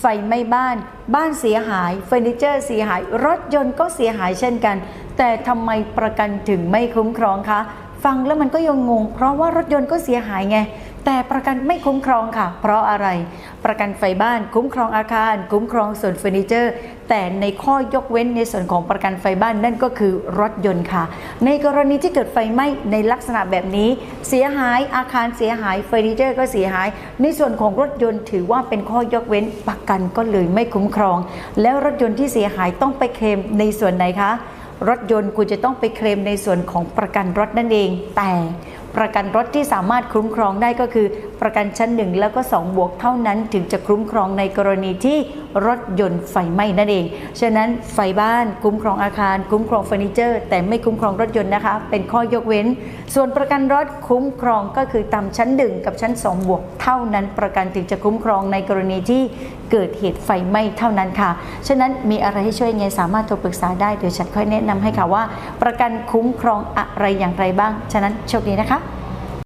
ไฟไหม้บ้าน บ้านเสียหายเฟอร์นิเจอร์เสียหาย รถยนต์ก็เสียหายเช่นกัน แต่ทำไมประกันถึงไม่คุ้มครองคะ ฟังแล้วมันก็ยังงง เพราะว่ารถยนต์ก็เสียหายไง แต่ประกันไม่คุ้มครองค่ะ เพราะอะไร ประกันไฟบ้านคุ้มครองอาคาร คุ้มครองส่วนเฟอร์นิเจอร์ แต่ในข้อยกเว้นในส่วนของประกันไฟบ้านนั่นก็คือรถยนต์ค่ะ ในกรณีที่เกิดไฟไหม้ในลักษณะแบบนี้ เสียหายอาคารเสียหายเฟอร์นิเจอร์ก็เสียหาย ในส่วนของรถยนต์ถือว่าเป็นข้อยกเว้นประกันก็เลยไม่คุ้มครอง แล้วรถยนต์ที่เสียหายต้องไปเคลมในส่วนไหนคะรถยนต์คุณจะต้องไปเคลมในส่วนของประกันรถนั่นเอง แต่ ประกันรถที่สามารถคุ้มครองได้ก็คือ ประกันชั้นหนึ่งแล้วก็ 2 บวกเท่านั้นถึงจะคุ้มครองในกรณีที่รถยนต์ไฟไหม้นั่นเอง ฉะนั้นไฟบ้านคุ้มครองอาคาร คุ้มครองเฟอร์นิเจอร์ แต่ไม่คุ้มครองรถยนต์นะคะ เป็นข้อยกเว้น ส่วนประกันรถคุ้มครองก็คือตามชั้นหนึ่งกับชั้น 2 บวกเท่านั้น ประกันถึงจะคุ้มครองในกรณีที่เกิดเหตุไฟไหม้เท่านั้นค่ะ ฉะนั้นมีอะไรให้ช่วยไงสามารถโทรปรึกษาได้เดี๋ยวฉันค่อยแนะนำให้ค่ะว่า ประกันคุ้มครองอะไรอย่างไรบ้าง ฉะนั้นโชคดีนะคะ